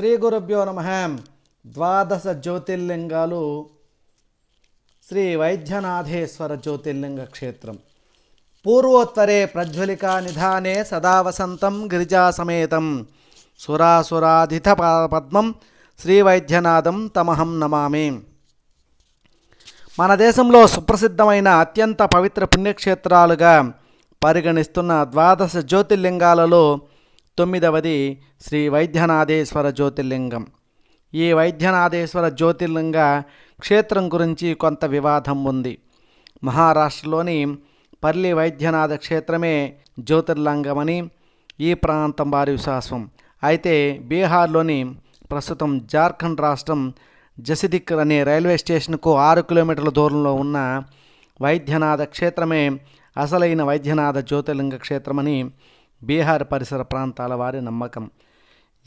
శ్రీ గురుభ్యో నమ. ద్వాదశ జ్యోతిర్లింగాలు శ్రీ వైద్యనాథేశ్వర జ్యోతిర్లింగ క్షేత్రం. పూర్వోత్తరే ప్రజ్వలికా నిధానే సదా వసంతం గిరిజాసమేతం సురాసురాధిత పద్మం శ్రీ వైద్యనాథం తమహం నమామి. మన దేశంలో సుప్రసిద్ధమైన అత్యంత పవిత్ర పుణ్యక్షేత్రాలుగా పరిగణిస్తున్న ద్వాదశ జ్యోతిర్లింగాలలో తొమ్మిదవది శ్రీ వైద్యనాథేశ్వర జ్యోతిర్లింగం. ఈ వైద్యనాథేశ్వర జ్యోతిర్లింగ క్షేత్రం గురించి కొంత వివాదం ఉంది. మహారాష్ట్రలోని పల్లి వైద్యనాథ క్షేత్రమే జ్యోతిర్లింగమని ఈ ప్రాంతం వారి విశ్వాసం. అయితే బీహార్లోని ప్రస్తుతం జార్ఖండ్ రాష్ట్రం జసిదిక్ అనే రైల్వే స్టేషన్కు ఆరు కిలోమీటర్ల దూరంలో ఉన్న వైద్యనాథ క్షేత్రమే అసలైన వైద్యనాథ జ్యోతిర్లింగ క్షేత్రమని బీహార్ పరిసర ప్రాంతాల వారి నమ్మకం.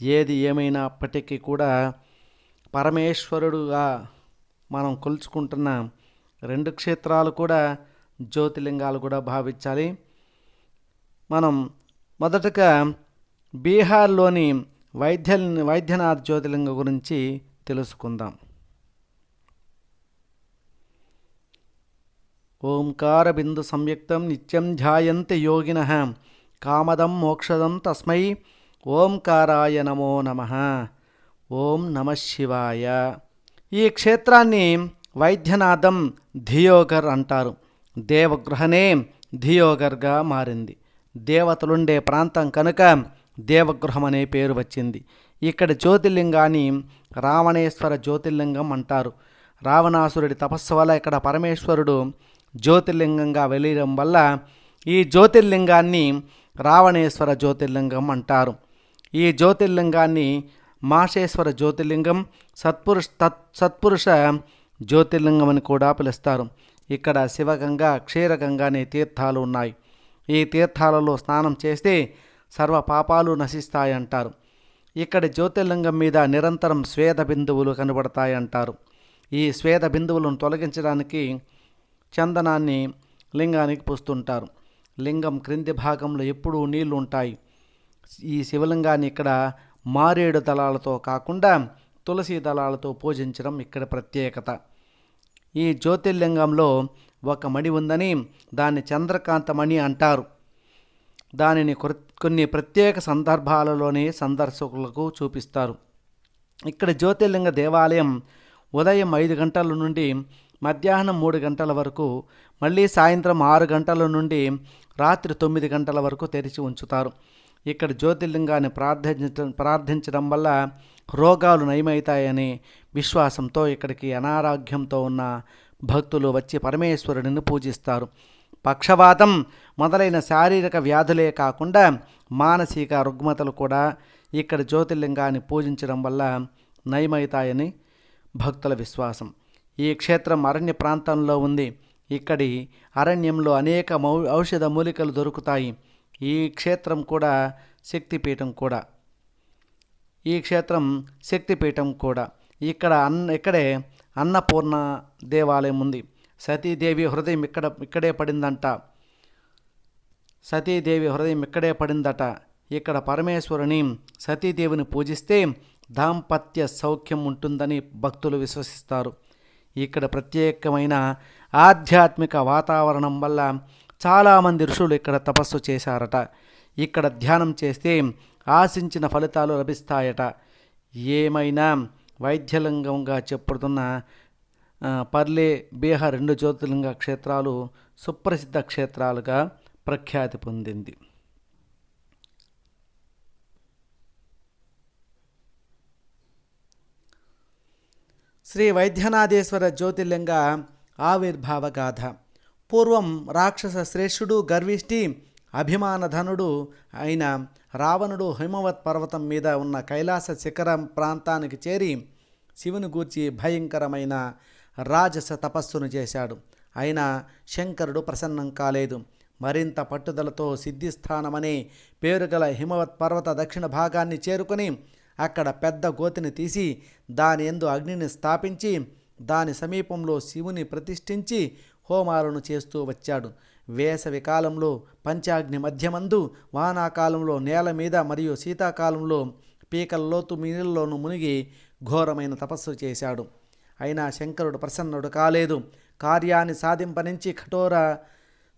ఏది ఏమైనప్పటికీ కూడా పరమేశ్వరుడుగా మనం కొలుచుకుంటున్న రెండు క్షేత్రాలు కూడా జ్యోతిలింగాలు కూడా భావించాలి. మనం మొదటగా బీహార్లోని వైద్య వైద్యనాథ్ జ్యోతిలింగం గురించి తెలుసుకుందాం. ఓంకార బిందు సంయుక్తం నిత్యం ధ్యాయంతి యోగిన. కామదం మోక్షదం తస్మై ఓంకారాయ నమో నమ. ఓం నమ శివాయ. ఈ క్షేత్రాన్ని వైద్యనాథం ధియోగర్ అంటారు. దేవగృహనే ధియోగర్గా మారింది. దేవతలుండే ప్రాంతం కనుక దేవగృహం అనే పేరు వచ్చింది. ఇక్కడ జ్యోతిర్లింగాన్ని రావణేశ్వర జ్యోతిర్లింగం అంటారు. రావణాసురుడి తపస్సు వల్ల ఇక్కడ పరమేశ్వరుడు జ్యోతిర్లింగంగా వెలియడం వల్ల ఈ జ్యోతిర్లింగాన్ని రావణేశ్వర జ్యోతిర్లింగం అంటారు. ఈ జ్యోతిర్లింగాన్ని మాషేశ్వర జ్యోతిర్లింగం సత్పురుష తత్ సత్పురుష జ్యోతిర్లింగం అని కూడా పిలుస్తారు. ఇక్కడ శివగంగా క్షీరగంగ అనే తీర్థాలు ఉన్నాయి. ఈ తీర్థాలలో స్నానం చేస్తే సర్వ పాపాలు నశిస్తాయంటారు. ఇక్కడ జ్యోతిర్లింగం మీద నిరంతరం స్వేద బిందువులు కనబడతాయంటారు. ఈ స్వేద బిందువులను తొలగించడానికి చందనాన్ని లింగానికి పూస్తుంటారు. లింగం క్రింది భాగంలో ఎప్పుడూ నీళ్ళు ఉంటాయి. ఈ శివలింగాన్ని ఇక్కడ మారేడు దళాలతో కాకుండా తులసి దళాలతో పూజించడం ఇక్కడ ప్రత్యేకత. ఈ జ్యోతిర్లింగంలో ఒక మణి ఉందని దాన్ని చంద్రకాంత మణి అంటారు. దానిని కొన్ని ప్రత్యేక సందర్భాలలోనే సందర్శకులకు చూపిస్తారు. ఇక్కడ జ్యోతిర్లింగ దేవాలయం ఉదయం ఐదు గంటల నుండి మధ్యాహ్నం మూడు గంటల వరకు మళ్ళీ సాయంత్రం ఆరు గంటల నుండి రాత్రి తొమ్మిది గంటల వరకు తెరిచి ఉంచుతారు. ఇక్కడ జ్యోతిర్లింగాన్ని ప్రార్థించడం ప్రార్థించడం వల్ల రోగాలు నయమవుతాయని విశ్వాసంతో ఇక్కడికి అనారోగ్యంతో ఉన్న భక్తులు వచ్చి పరమేశ్వరుడిని పూజిస్తారు. పక్షవాతం మొదలైన శారీరక వ్యాధులే కాకుండా మానసిక రుగ్మతలు కూడా ఇక్కడ జ్యోతిర్లింగాన్ని పూజించడం వల్ల నయమవుతాయని భక్తుల విశ్వాసం. ఈ క్షేత్రం అరణ్య ప్రాంతంలో ఉంది. ఇక్కడి అరణ్యంలో అనేక మౌ ఔషధ మూలికలు దొరుకుతాయి. ఈ క్షేత్రం కూడా శక్తిపీఠం కూడా. ఈ క్షేత్రం శక్తిపీఠం కూడా. ఇక్కడ అన్న ఇక్కడే అన్నపూర్ణ దేవాలయం ఉంది. సతీదేవి హృదయం ఇక్కడ ఇక్కడే పడిందంట. సతీదేవి హృదయం ఇక్కడే పడిందట. ఇక్కడ పరమేశ్వరుని సతీదేవిని పూజిస్తే దాంపత్య సౌఖ్యం ఉంటుందని భక్తులు విశ్వసిస్తారు. ఇక్కడ ప్రత్యేకమైన ఆధ్యాత్మిక వాతావరణం వల్ల చాలామంది ఋషులు ఇక్కడ తపస్సు చేశారట. ఇక్కడ ధ్యానం చేస్తే ఆశించిన ఫలితాలు లభిస్తాయట. ఏమైనా వైద్యలింగంగా చెప్పుతున్న పర్లే బీహార్ రెండు జ్యోతిర్లింగ క్షేత్రాలు సుప్రసిద్ధ క్షేత్రాలుగా ప్రఖ్యాతి పొందింది. శ్రీ వైద్యనాథేశ్వర జ్యోతిర్లింగ ఆవిర్భావ గాథ. పూర్వం రాక్షస శ్రేష్ఠుడు గర్విష్టి అభిమానధనుడు అయిన రావణుడు హిమవత్ పర్వతం మీద ఉన్న కైలాస శిఖరం ప్రాంతానికి చేరి శివుని గూర్చి భయంకరమైన రాజస తపస్సును చేశాడు. అయినా శంకరుడు ప్రసన్నం కాలేదు. మరింత పట్టుదలతో సిద్ధిస్థానమనే పేరుగల హిమవత్ పర్వత దక్షిణ భాగాన్ని చేరుకొని అక్కడ పెద్ద గోతిని తీసి దాని ఎందు అగ్నిని స్థాపించి దాని సమీపంలో శివుని ప్రతిష్ఠించి హోమాలను చేస్తూ వచ్చాడు. వేసవి కాలంలో పంచాగ్ని మధ్యమందు వానాకాలంలో నేల మీద మరియు శీతాకాలంలో పీకల్లోతు నీళ్ళలోనూ మునిగి ఘోరమైన తపస్సు చేశాడు. అయినా శంకరుడు ప్రసన్నుడు కాలేదు. కార్యాన్ని సాధింపనించి కఠోర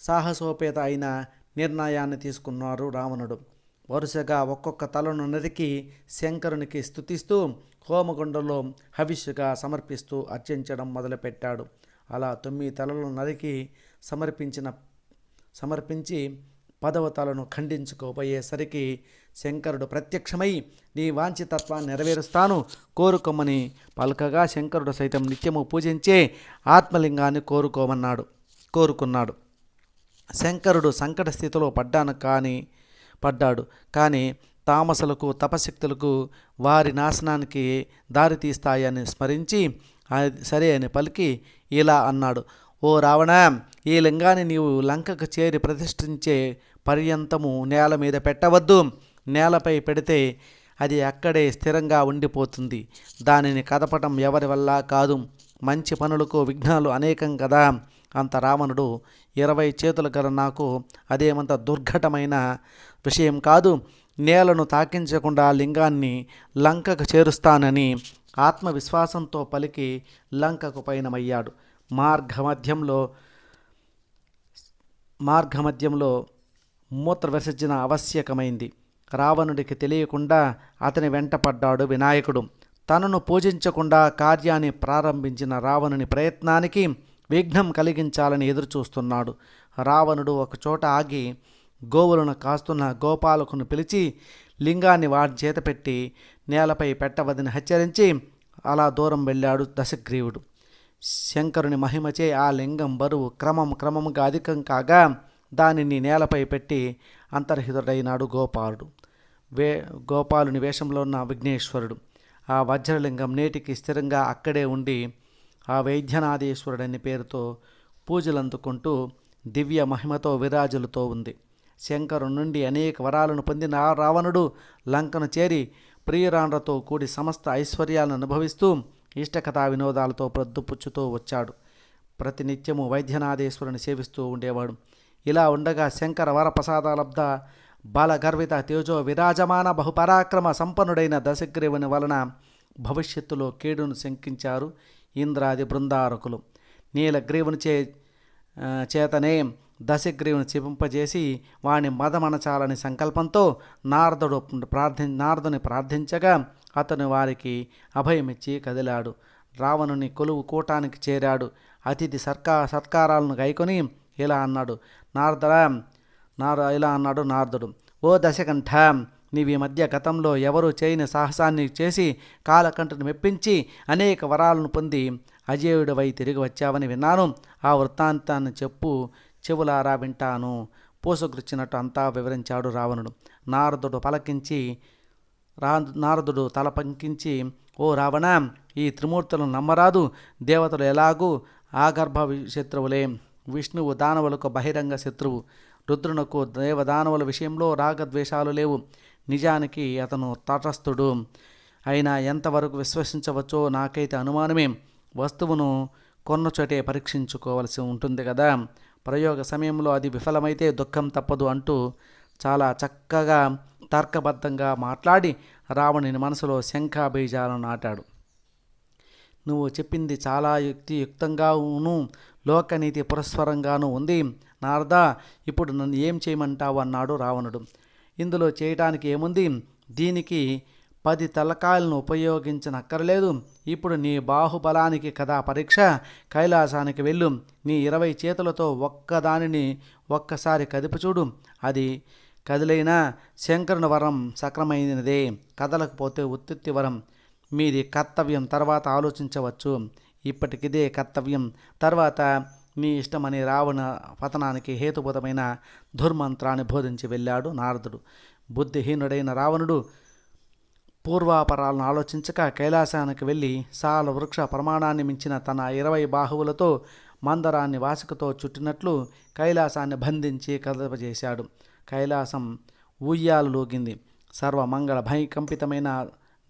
సాహసోపేత అయిన నిర్ణయాన్ని తీసుకున్నారు రావణుడు. వరుసగా ఒక్కొక్క తలను నరికి శంకరునికి స్థుతిస్తూ హోమగుండంలో హవిష్యుగా సమర్పిస్తూ అర్చించడం మొదలుపెట్టాడు. అలా తొమ్మిది తలలను నరికి సమర్పించిన సమర్పించి పదవ తలను ఖండించుకోబోయేసరికి శంకరుడు ప్రత్యక్షమై నీ వాంఛితత్వాన్ని నెరవేరుస్తాను కోరుకోమని పలకగా శంకరుడు సైతం నిత్యము పూజించే ఆత్మలింగాన్ని కోరుకోమన్నాడు కోరుకున్నాడు. శంకరుడు సంకట స్థితిలో పడ్డాను కానీ పడ్డాడు. కానీ తామసలకు తపశక్తులకు వారి నాశనానికి దారితీస్తాయని స్మరించి "అది సరే అని పలికి ఇలా అన్నాడు. ఓ రావణ ఈ లింగాన్ని నీవు లంకకు చేరి ప్రతిష్ఠించే పర్యంతము నేల మీద పెట్టవద్దు. నేలపై పెడితే అది అక్కడే స్థిరంగా ఉండిపోతుంది. దానిని కదపటం ఎవరి వల్ల కాదు. మంచి పనులకు విఘ్నాలు అనేకం కదా. అంత రావణుడు ఇరవై చేతుల గల నాకు అదేమంత దుర్ఘటమైన విషయం కాదు. నేలను తాకించకుండా లింగాన్ని లంకకు చేరుస్తానని ఆత్మవిశ్వాసంతో పలికి లంకకు పయనమయ్యాడు. మార్గమధ్యంలో మార్గమధ్యంలో మూత్ర విసర్జన ఆవశ్యకమైంది. రావణుడికి తెలియకుండా అతని వెంటపడ్డాడు వినాయకుడు. తనను పూజించకుండా కార్యాన్ని ప్రారంభించిన రావణుని ప్రయత్నానికి విఘ్నం కలిగించాలని ఎదురుచూస్తున్నాడు. రావణుడు ఒకచోట ఆగి గోవులను కాస్తున్న గోపాలకును పిలిచి లింగాన్ని వాడి చేతపెట్టి నేలపై పెట్టవదని హెచ్చరించి అలా దూరం వెళ్ళాడు దశగ్రీవుడు. శంకరుని మహిమచే ఆ లింగం బరువు క్రమం క్రమంగా అధికం కాగా దానిని నేలపై పెట్టి అంతర్హితుడైనాడు గోపాలుడు. వే గోపాలుని వేషంలో ఉన్న విఘ్నేశ్వరుడు. ఆ వజ్రలింగం నేటికి స్థిరంగా అక్కడే ఉండి ఆ వైద్యనాథేశ్వరుడని పేరుతో పూజలందుకుంటూ దివ్య మహిమతో విరాజులతో ఉంది. శంకరు నుండి అనేక వరాలను పొందిన ఆ రావణుడు లంకను చేరి ప్రియురాండ్రతో కూడి సమస్త ఐశ్వర్యాలను అనుభవిస్తూ ఇష్టకథా వినోదాలతో ప్రొద్దుపుచ్చుతూ వచ్చాడు. ప్రతినిత్యము వైద్యనాథేశ్వరుని సేవిస్తూ ఉండేవాడు. ఇలా ఉండగా శంకర వరప్రసాదాలబ్ధ బలగర్విత తేజో విరాజమాన బహుపరాక్రమ సంపన్నుడైన దశగ్రీవుని వలన భవిష్యత్తులో కీడును శంకించారు. ఇంద్రాది బృందారకులు. నీలగ్రీవుని చే చేతనే దశగ్రీవుని చిపింపజేసి వాని మదమనచాలని సంకల్పంతో నారదుడు ప్రార్థి నారదుని ప్రార్థించగా అతను వారికి అభయమిచ్చి కదిలాడు. రావణుని కొలువు కూటానికి చేరాడు. అతిథి సర్కా సత్కారాలను గైకొని ఇలా అన్నాడు నారద నార ఇలా అన్నాడు నారదుడు. ఓ దశకంఠ నీవి మధ్య గతంలో ఎవరు చేయని సాహసాన్ని చేసి కాలకంఠను మెప్పించి అనేక వరాలను పొంది అజేయుడివై తిరిగి వచ్చావని విన్నాను. ఆ వృత్తాంతాన్ని చెప్పు చెవులారా వింటాను. పూసగుచ్చినట్టు అంతా వివరించాడు రావణుడు. నారదుడు పలకించి రా నారదుడు తల పంకించి ఓ రావణ ఈ త్రిమూర్తులను నమ్మరాదు. దేవతలు ఎలాగూ ఆగర్భ శత్రువులే. విష్ణువు దానవులకు బహిరంగ శత్రువు. రుద్రునకు దేవదానవుల విషయంలో రాగద్వేషాలు లేవు. నిజానికి అతను తటస్థుడు. అయినా ఎంతవరకు విశ్వసించవచ్చో నాకైతే అనుమానమే. వస్తువును కొన్న చోటే పరీక్షించుకోవలసి ఉంటుంది కదా. ప్రయోగ సమయంలో అది విఫలమైతే దుఃఖం తప్పదు అంటూ చాలా చక్కగా తర్కబద్ధంగా మాట్లాడి రావణుని మనసులో శంఖాబీజాలను నాటాడు. నువ్వు చెప్పింది చాలా యుక్తియుక్తంగాను లోకనీతి పురస్వరంగాను ఉంది. నారదా ఇప్పుడు నన్ను ఏం చేయమంటావు? అన్నాడు రావణుడు. ఇందులో చేయటానికి ఏముంది? దీనికి పది తలకాయలను ఉపయోగించనక్కర్లేదు. ఇప్పుడు నీ బాహుబలానికి కదా పరీక్ష. కైలాసానికి వెళ్ళు. నీ ఇరవై చేతులతో ఒక్కదానిని ఒక్కసారి కదిపి చూడు. అది కదిలైనా శంకరుని వరం సక్రమైనదే. కదలకపోతే ఉత్తుత్తి వరం. మీది కర్తవ్యం. తర్వాత ఆలోచించవచ్చు. ఇప్పటికిదే కర్తవ్యం. తర్వాత నీ ఇష్టమని రావణ పతనానికి హేతుబుధమైన దుర్మంత్రాన్ని బోధించి వెళ్ళాడు నారదుడు. బుద్ధిహీనుడైన రావణుడు పూర్వాపరాలను ఆలోచించక కైలాసానికి వెళ్ళి సాల వృక్ష ప్రమాణాన్ని మించిన తన ఇరవై బాహువులతో మందరాన్ని వాసుకతో చుట్టినట్లు కైలాసాన్ని బంధించి కదపజేశాడు కైలాసం ఊయ్యాలులోగింది సర్వమంగళ భయకంపితమైన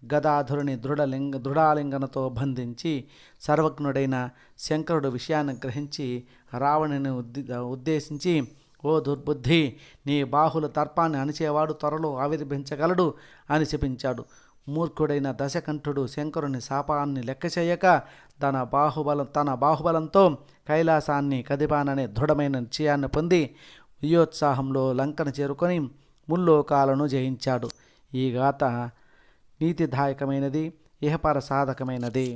గదాధురుని దృఢలింగ దృఢాలింగనతో బంధించి సర్వజ్ఞుడైన శంకరుడు విషయాన్ని గ్రహించి రావణుని ఉద్ది ఉద్దేశించి ఓ దుర్బుద్ధి నీ బాహుల తర్పాన్ని అణిచేవాడు త్వరలో ఆవిర్భించగలడు అని శపించాడు. మూర్ఖుడైన దశకంఠుడు శంకరుని శాపాన్ని లెక్క చేయక తన బాహుబలం తన బాహుబలంతో కైలాసాన్ని కదిపాననే దృఢమైన నిశ్చయాన్ని పొంది ఉయోత్సాహంలో లంకను చేరుకొని ముల్లోకాలను జయించాడు. ఈ గాథ నీతిదాయకమైనది ఇహపర సాధకమైనది.